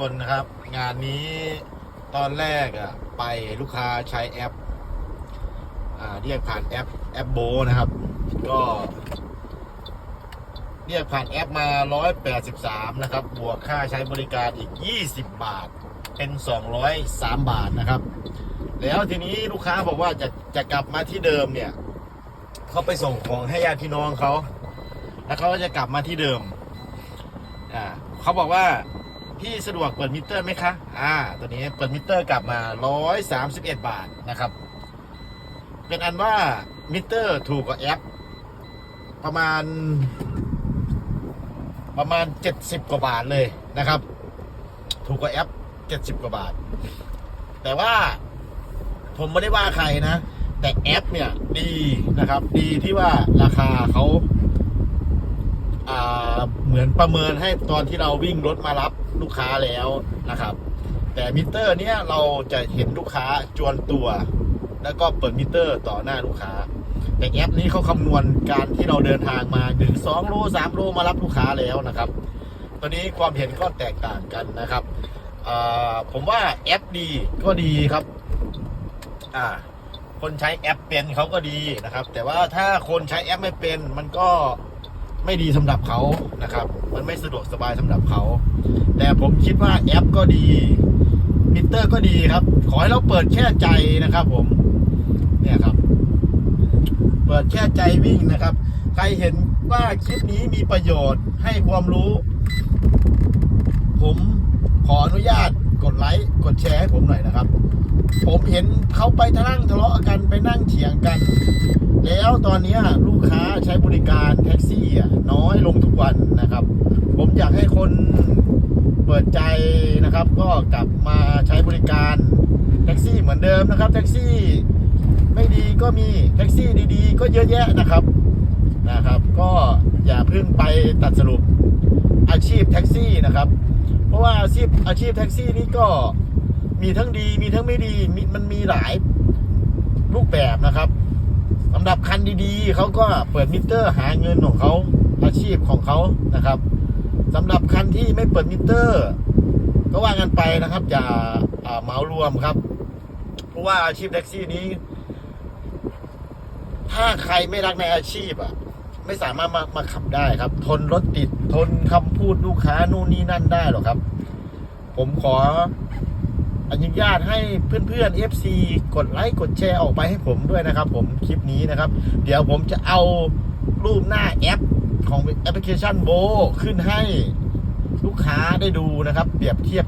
คนนะครับ งานนี้ตอนแรกอะไปลูกค้าใช้แอปอ่าเรียกผ่านแอปแอปโบนะครับ ก็ เรียกผ่านแอปมา 183 นะครับ บวกค่าใช้บริการอีก 20 บาท เป็น 203 บาทนะครับ แล้วทีนี้ลูกค้าบอกว่าจะจะกลับมาที่เดิมเนี่ยเขาไปส่งของให้ญาติพี่น้องเขา แล้วเขาก็จะกลับมาที่เดิม อ่าเขาบอกว่า พี่สะดวกเปิดมิเตอร์ไหมคะ อ่า ตัวนี้เปิดมิเตอร์กลับมา 131 บาทนะครับ เป็นอันว่ามิเตอร์ถูกกว่าแอป ประมาณ ประมาณ 70 กว่าบาทเลยนะครับ ถูกกว่าแอป 70 กว่าบาท แต่ว่าผมไม่ได้ว่าใครนะ แต่แอปเนี่ยดีนะครับ ดีที่ว่าราคาเขาอ่า เหมือนประเมินให้ตอนที่เราวิ่งรถมารับลูกค้าแล้วนะครับ แต่มิเตอร์เนี้ยเราจะเห็นลูกค้าจวนตัว แล้วก็เปิดมิเตอร์ต่อหน้าลูกค้า แต่แอปนี้เขาคำนวณการที่เราเดินทางมาถึง2โล3โลมารับลูกค้าแล้วนะครับ ตอนนี้ความเห็นก็แตกต่างกันนะครับผมว่าแอปดีก็ดีครับ อ่า คนใช้แอปเป็นเขาก็ดีนะครับ แต่ว่าถ้าคนใช้แอปไม่เป็นมันก็ ไม่ดีสำหรับเขานะครับ มันไม่สะดวกสบายสำหรับเขา แต่ผมคิดว่าแอปก็ดีมิเตอร์ก็ดีครับ ขอให้เราเปิดแค่ใจนะครับ ผม เนี่ยครับ เปิดแค่ใจวิ่งนะครับ ใครเห็นว่าคลิปนี้มีประโยชน์ให้ความรู้ ผมขออนุญาต กดไลค์กดแชร์ให้ผมหน่อยนะครับ ผมเห็นเขาไปนั่งทะเลาะกันไปนั่งเถียงกัน แล้วตอนนี้ลูกค้าใช้บริการแท็กซี่อะน้อยลงทุกวันนะครับ ผมอยากให้คนเปิดใจนะครับ ก็กลับมาใช้บริการแท็กซี่เหมือนเดิมนะครับแท็กซี่ไม่ดีก็มีแท็กซี่ดีๆ ก็เยอะแยะนะครับนะครับ ก็อย่าเพิ่งไปตัดสรุป อาชีพแท็กซี่นะครับ เพราะว่าอาชีพอาชีพแท็กซี่นี่ก็มีทั้งดีมีทั้งไม่ดีมมันมีหลายรูปแบบนะครับสำหรับคันดีๆเขาก็เปิดมิเตอร์หาเงินของเขาอาชีพของเขานะครับสำหรับคันที่ไม่เปิดมิเตอร์ ก็ว่ากันไปนะครับ อย่าอ่าเหมารวมครับ เพราะว่าอาชีพแท็กซี่นี้ ถ้าใครไม่รักในอาชีพอะ ไม่สามารถมามาขับได้ครับ ทนรถติดทนคำพูดลูกค้านู่นนี่นั่นได้หรอกครับ ผมขออนุญาตให้เพื่อนๆ FC กดไลค์กดแชร์ออกไปให้ผมด้วยนะครับ ผมคลิปนี้นะครับ เดี๋ยวผมจะเอารูปหน้าแอปของแอปพลิเคชันโบขึ้นให้ลูกค้าได้ดูนะครับ เปรียบเทียบ